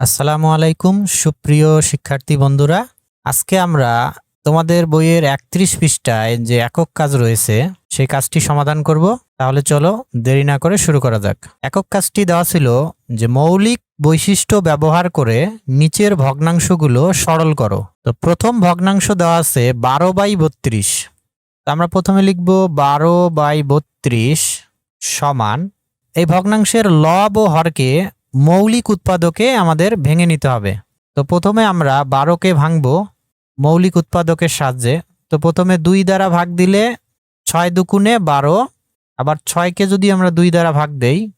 আসসালামু আলাইকুম, সুপ্রিয় শিক্ষার্থী বন্ধুরা। আজকে আমরা তোমাদের বইয়ের একত্রিশ পৃষ্ঠায় যে একক কাজ রয়েছে, সেই কাজটি সমাধান করব। তাহলে চলো দেরি না করে শুরু করা যাক। একক কাজটি দেওয়া ছিল যে মৌলিক বৈশিষ্ট্য ব্যবহার করে নিচের ভগ্নাংশগুলো সরল করো। তো প্রথম ভগ্নাংশ দেওয়া আছে বারো বাই বত্রিশ। তো আমরা প্রথমে লিখব বারো বাই বত্রিশ সমান। এই ভগ্নাংশের লব ও হরকে মৌলিক উৎপাদকে আমাদের ভেঙে নিতে হবে। তো প্রথমে আমরা বারোকে ভাঙবো মৌলিক উৎপাদকের সাহায্যে। তো প্রথমে দুই দ্বারা ভাগ দিলে ছয় দুকুণে বারো, আবার ছয়কে যদি আমরা দুই দ্বারা ভাগ দেই,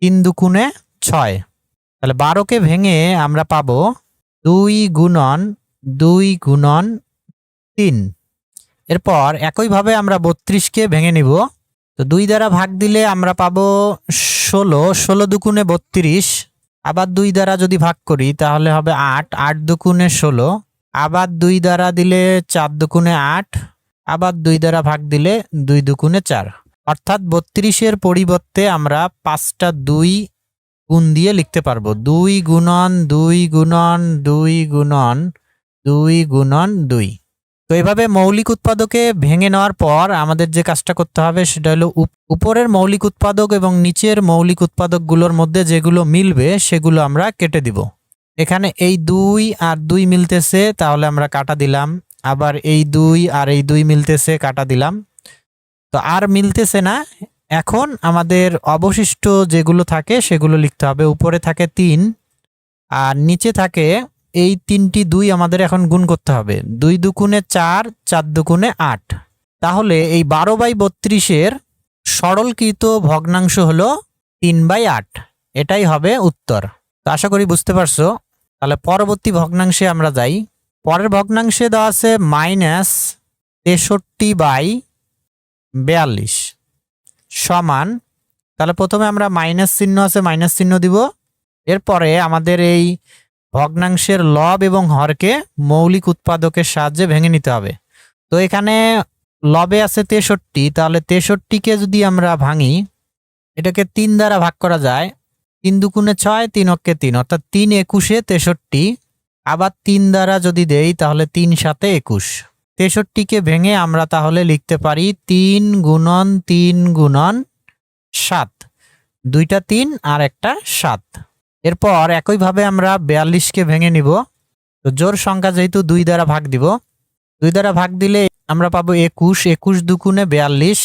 তিন দুকুণে ছয়। তাহলে বারোকে ভেঙে আমরা পাবো দুই গুণন দুই গুণন তিন। এরপর একইভাবে আমরা বত্রিশকে ভেঙে নিব। তো দুই দ্বারা ভাগ দিলে আমরা পাবো ষোলো। ষোলো দুকুণে বত্রিশ। আবার দুই দ্বারা যদি ভাগ করি, তাহলে হবে আট। আট দুকুনে ষোলো। আবার দুই দ্বারা দিলে চার দুকুণে আট। আবার দুই দ্বারা ভাগ দিলে দুই দুকুণে চার। অর্থাৎ বত্রিশের পরিবর্তে আমরা পাঁচটা দুই গুণ দিয়ে লিখতে পারব। দুই গুণন দুই গুণন দুই গুণন দুই গুণন, দুই। তো এভাবে মৌলিক উৎপাদকে ভেঙে নেওয়ার পর আমাদের যে কাজটা করতে হবে সেটা হলো উপ- উপরের মৌলিক উৎপাদক এবং নিচের মৌলিক উৎপাদকগুলোর মধ্যে যেগুলো মিলবে সেগুলো আমরা কেটে দিব। এখানে এই দুই আর দুই মিলতেছে, তাহলে আমরা কাটা দিলাম। আবার এই দুই আর এই দুই মিলতেছে, কাটা দিলাম। তো আর মিলতেছে না। এখন আমাদের অবশিষ্ট যেগুলো থাকে সেগুলো লিখতে হবে। উপরে থাকে তিন, আর নিচে থাকে এই তিনটি দুই আমাদের এখন গুণ করতে হবে। দুই দুকুণে চার চার দুকুণে আট। তাহলে এই বারো বাই বত্রিশের সরলকৃত ভগ্নাংশ হলো তিন বাই আট। এটাই হবে উত্তর। তো আশা করি বুঝতে পারছ? তাহলে পরবর্তী ভগ্নাংশে আমরা যাই। পরের ভগ্নাংশে দেওয়া আছে মাইনাস তেষট্টি বাই বিয়াল্লিশ সমান, তাহলে প্রথমে আমরা মাইনাস চিহ্ন আছে, মাইনাস চিহ্ন দিব। এরপরে আমাদের এই ভগ্নাংশের লব এবং হরকে মৌলিক উৎপাদকের সাহায্যে ভেঙে নিতে হবে। তো এখানে লবে আছে তেষট্টি, তাহলে তেষট্টিকে যদি আমরা ভাঙি, এটাকে তিন দ্বারা ভাগ করা যায়। তিন দুগুণে ছয়, তিন অক্ষে তিন, অর্থাৎ তিন একুশে তেষট্টি। আবার তিন দ্বারা যদি দেই, তাহলে তিন সাথে একুশ। তেষট্টিকে ভেঙে আমরা তাহলে লিখতে পারি তিন গুণন তিন গুণন সাত। দুইটা তিন আর একটা সাত। এরপর একইভাবে আমরা বিয়াল্লিশকে ভেঙে নিব। তো জোর সংখ্যা যেহেতু দুই দ্বারা ভাগ দিব, দুই দ্বারা ভাগ দিলে আমরা পাবো একুশ একুশ দুগুণে বিয়াল্লিশ।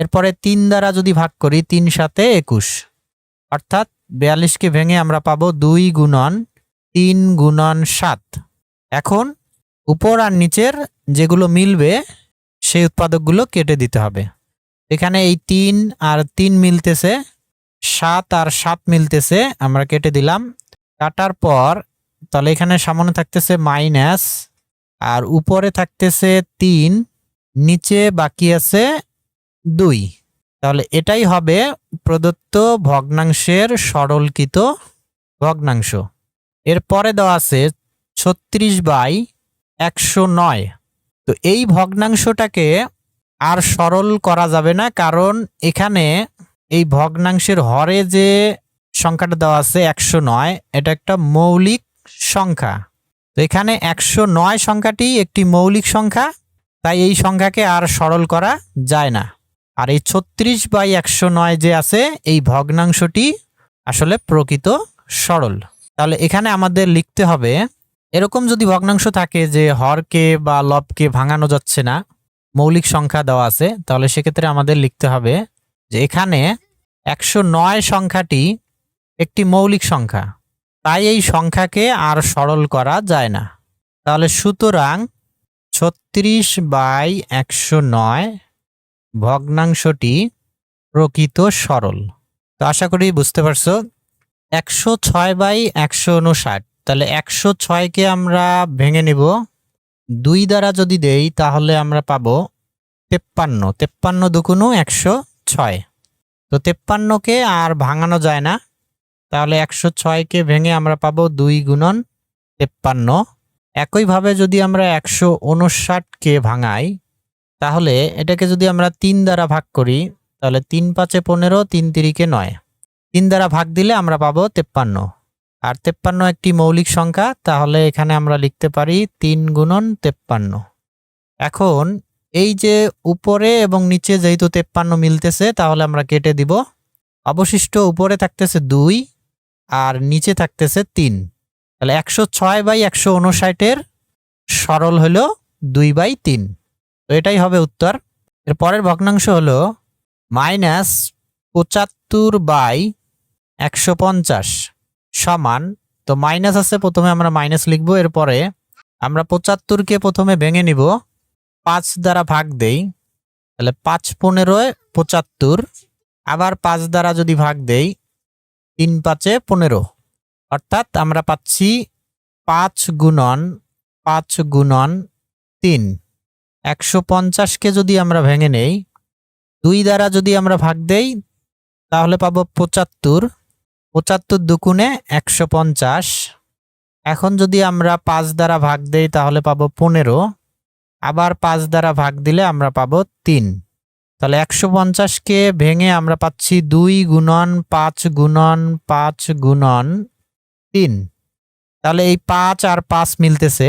এরপরে তিন দ্বারা যদি ভাগ করি, তিন সাথে একুশ। অর্থাৎ বিয়াল্লিশকে ভেঙে আমরা পাবো দুই গুণন তিন গুণন সাত। এখন উপর আর নিচের যেগুলো মিলবে, সেই উৎপাদকগুলো কেটে দিতে হবে। এখানে এই তিন আর তিন মিলতেছে সাত আর সাত মিলতেছে, আমরা কেটে দিলাম। কাটার পর, তাহলে এখানে সামনে থাকতেছে মাইনাস আর উপরে থাকতেছে তিন, নিচে বাকি আছে দুই। তাহলে এটাই হবে প্রদত্ত ভগ্নাংশের সরলকৃত ভগ্নাংশ। এরপরে দেওয়া আছে ছত্রিশ বাই একশো নয়। তো এই ভগ্নাংশটাকে আর সরল করা যাবে না, কারণ এখানে এই ভগ্নাংশের হরে যে সংখ্যাটা দেওয়া আছে একশো নয়, এটা একটা মৌলিক সংখ্যা। তো এখানে একশো নয় সংখ্যাটি একটি মৌলিক সংখ্যা, তাই এই সংখ্যাকে আর সরল করা যায় না। আর এই ছত্রিশ বাই একশো নয় যে আছে, এই ভগ্নাংশটি আসলে প্রকৃত সরল। তাহলে এখানে আমাদের লিখতে হবে, এরকম যদি ভগ্নাংশ থাকে যে হরকে বা লবকে ভাঙানো যাচ্ছে না, মৌলিক সংখ্যা দেওয়া আছে, তাহলে সেক্ষেত্রে আমাদের লিখতে হবে যে এখানে একশো নয় সংখ্যাটি একটি মৌলিক সংখ্যা। তাই এই সংখ্যাকে আর সরল করা যায় না। তাহলে সুতরাং ছত্রিশ বাই একশো নয় ভগ্নাংশটি প্রকৃত সরল। তো আশা করি বুঝতে পারছ? একশো ছয় বাই একশো উনষাট। তাহলে একশো ছয়কে আমরা ভেঙে নিব। দুই দ্বারা যদি দেই তাহলে আমরা পাবো তেপ্পান্ন। তেপ্পান্ন দুকুনো একশো ছয়। তো তেপ্পান্নকে আর ভাঙানো যায় না। তাহলে একশো ছয়কে ভেঙে আমরা পাবো দুই গুণন তেপ্পান্ন। একইভাবে যদি আমরা একশো উনষাটকে ভাঙাই, তাহলে এটাকে যদি আমরা তিন দ্বারা ভাগ করি, তাহলে তিন পাঁচে পনেরো, তিন তিরিকে নয়। তিন দ্বারা ভাগ দিলে আমরা পাবো তেপ্পান্ন। আর তেপ্পান্ন একটি মৌলিক সংখ্যা, তাহলে এখানে আমরা লিখতে পারি তিন গুণন তেপ্পান্ন। এখন এই যে উপরে এবং নিচে যেহেতু তেপ্পান্ন মিলতেছে, তাহলে আমরা কেটে দিব। অবশিষ্ট উপরে থাকতেছে দুই আর নিচে থাকতেছে তিন। তাহলে একশো ছয় বাই একশো উনষাটের সরল হলো দুই বাই তিন। তো এটাই হবে উত্তর। এর পরের ভগ্নাংশ হলো মাইনাস পঁচাত্তর বাই একশো পঞ্চাশ সমান। তো মাইনাস আছে, প্রথমে আমরা মাইনাস লিখব, এরপরে আমরা পঁচাত্তরকে প্রথমে ভেঙে নিব। পাঁচ দ্বারা ভাগ দেই, তাহলে পাঁচ পনেরোয় পঁচাত্তর। আবার পাঁচ দ্বারা যদি ভাগ দেই, তিন পাঁচে পনেরো। অর্থাৎ আমরা পাচ্ছি পাঁচ গুণন পাঁচ গুণন তিন। একশো পঞ্চাশকে যদি আমরা ভেঙে নেই, দুই দ্বারা যদি আমরা ভাগ দেই, তাহলে পাবো পঁচাত্তর। পঁচাত্তর দুকুণে একশো পঞ্চাশ। এখন যদি আমরা পাঁচ দ্বারা ভাগ দেই, তাহলে পাবো পনেরো। আবার পাঁচ দ্বারা ভাগ দিলে আমরা পাবো তিন। তাহলে একশো পঞ্চাশকে ভেঙে আমরা পাচ্ছি দুই গুণন পাঁচ গুণন পাঁচ গুণন তিন। তাহলে এই পাঁচ আর পাঁচ মিলতেছে।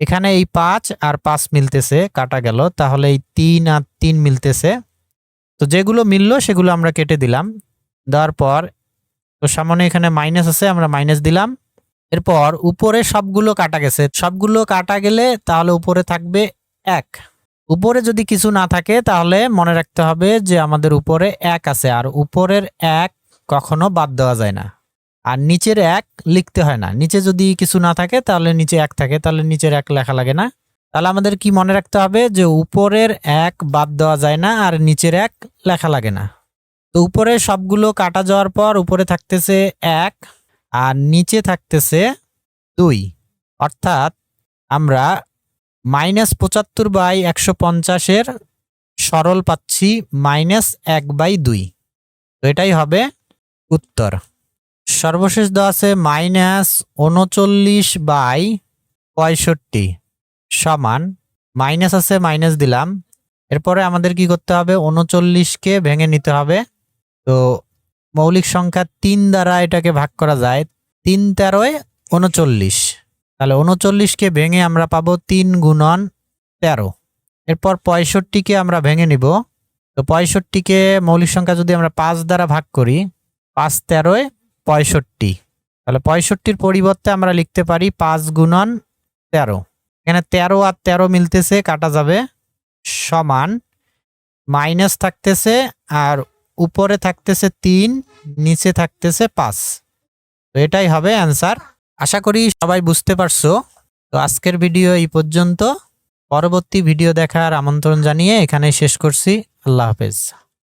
এখানে এই পাঁচ আর পাঁচ মিলতেছে, কাটা গেল। তাহলে এই তিন আর তিন মিলতেছে। তো যেগুলো মিললো সেগুলো আমরা কেটে দিলাম। দেওয়ার পর, তো সামনে এখানে মাইনাস আছে, আমরা মাইনাস দিলাম। এরপর উপরে সবগুলো কাটা গেছে। সবগুলো কাটা গেলে তাহলে উপরে থাকবে এক। উপরে যদি কিছু না থাকে তাহলে মনে রাখতে হবে যে আমাদের উপরে এক আছে। আর উপরের এক কখনো বাদ দেওয়া যায় না। আর নিচের এক লিখতে হয় না। নিচে যদি কিছু না থাকে তাহলে নিচে এক থাকে। তাহলে নিচের এক লেখা লাগে না। তাহলে আমাদের কি মনে রাখতে হবে যে উপরের এক বাদ দেওয়া যায় না আর নিচের এক লেখা লাগে না। তো উপরে সবগুলো কাটা যাওয়ার পর উপরে থাকতেছে এক। আর নিচে থাকতেছে দুই। অর্থাৎ আমরা মাইনাস পঁচাত্তর বাই একশো পঞ্চাশের সরল পাচ্ছি মাইনাস এক বাই দুই। তো এটাই হবে উত্তর। সর্বশেষ দেওয়া আছে মাইনাস উনচল্লিশ বাই পঁয়ষট্টি সমান মাইনাস আছে মাইনাস দিলাম। এরপরে আমাদের কি করতে হবে? উনচল্লিশকে ভেঙে নিতে হবে। তো মৌলিক সংখ্যা তিন দ্বারা এটাকে ভাগ করা যায়, তিন তেরোয় উনচল্লিশ। তাহলে উনচল্লিশকে ভেঙে আমরা পাবো তিন গুণন তেরো। এরপর পঁয়ষট্টিকে আমরা ভেঙে নিব। তো পঁয়ষট্টিকে মৌলিক সংখ্যা যদি আমরা পাঁচ দ্বারা ভাগ করি, পাঁচ তেরোয় পঁয়ষট্টি। তাহলে পঁয়ষট্টির পরিবর্তে আমরা লিখতে পারি পাঁচ গুণন তেরো। এখানে তেরো আর তেরো মিলতেছে, কাটা যাবে সমান। মাইনাস থাকতেছে আর উপরে থাকতেছে তিন, নিচে থাকতেছে পাঁচ। তো এটাই হবে অ্যান্সার। আশা করি সবাই বুঝতে পারছ। তো আজকের ভিডিও এই পর্যন্ত। পরবর্তী ভিডিও দেখার আমন্ত্রণ জানিয়ে এখানে শেষ করছি। আল্লাহ হাফেজ।